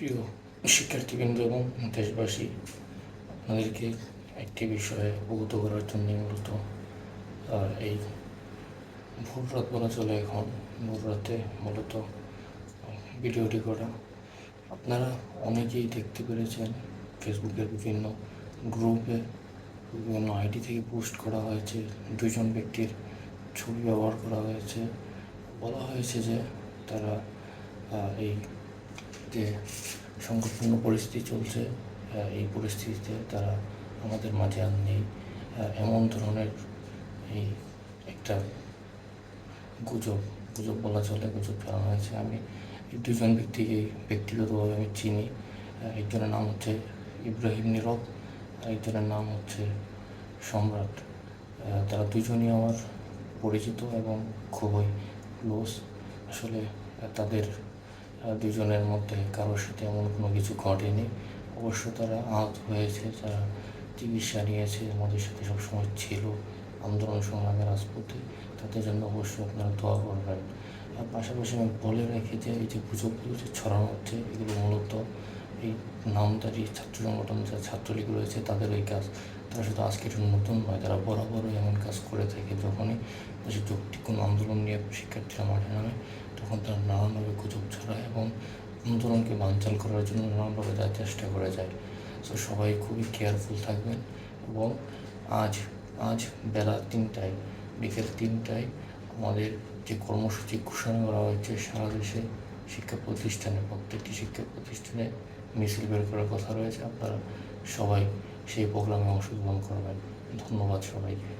প্রিয় শিক্ষার্থীবৃন্দ এবং দেশবাসী, আপনাদেরকে একটি বিষয়ে অবগত করার জন্য মূলত এই ভোর রাত বলা চলে এখন। ভোর রাতে মূলত ভিডিওটি করা। আপনারা অনেকেই দেখতে পেরেছেন, ফেসবুকের বিভিন্ন গ্রুপে বিভিন্ন আইডি থেকে পোস্ট করা হয়েছে, দুজন ব্যক্তির ছবি ব্যবহার করা হয়েছে। বলা হয়েছে যে তারা এই যে সংকটপূর্ণ পরিস্থিতি চলছে এই পরিস্থিতিতে তারা আমাদের মাঝে আর নেই। এমন ধরনের এই একটা গুজব গুজব বলা চলে, গুজব ফেলানো হয়েছে। আমি দুজন ব্যক্তিকে, ব্যক্তিগতভাবে আমি চিনি। একজনের নাম হচ্ছে ইব্রাহিম নীরব একজনের নাম হচ্ছে সম্রাট। তারা দুজনই আমার পরিচিত এবং খুবই ক্লোজ। আসলে তাদের দুজনের মধ্যে কারোর সাথে এমন কোনো কিছু ঘটেনি। অবশ্য তারা আহত হয়েছে, তারা চিকিৎসা নিয়েছে, আমাদের সাথে সবসময় ছিল আন্দোলন সংগ্রামের রাজপথে। তাদের জন্য অবশ্যই আপনারা দোয়া করবেন। আর পাশাপাশি আমি বলে রাখি যে, এই যে গুজবগুলো যে ছড়ানো হচ্ছে, এগুলো মূলত এই নামদারি ছাত্র সংগঠন ছাত্রলীগ রয়েছে, তাদের এই কাজ। তারা শুধু আজকের নতুন নয়, তারা বরাবরই এমন কাজ করে থাকে যখনই যৌক্তিক কোনো আন্দোলন নিয়ে শিক্ষার্থীরা মাঠে নামে, তখন তারা নানানভাবে গুজব ছড়ায় এবং আন্দোলনকে বানচাল করার জন্য নানানভাবে তারা চেষ্টা করে যায়। সো সবাই খুবই কেয়ারফুল থাকবেন এবং আজ আজ বেলা তিনটায়, বিকেল তিনটায় আমাদের যে কর্মসূচি ঘোষণা করা হয়েছে সারা দেশে শিক্ষা প্রতিষ্ঠানে প্রত্যেকটি শিক্ষা প্রতিষ্ঠানে মিছিল বের করার কথা রয়েছে। আপনারা সবাই সেই প্রোগ্রামে অংশগ্রহণ করবেন। ধন্যবাদ সবাইকে।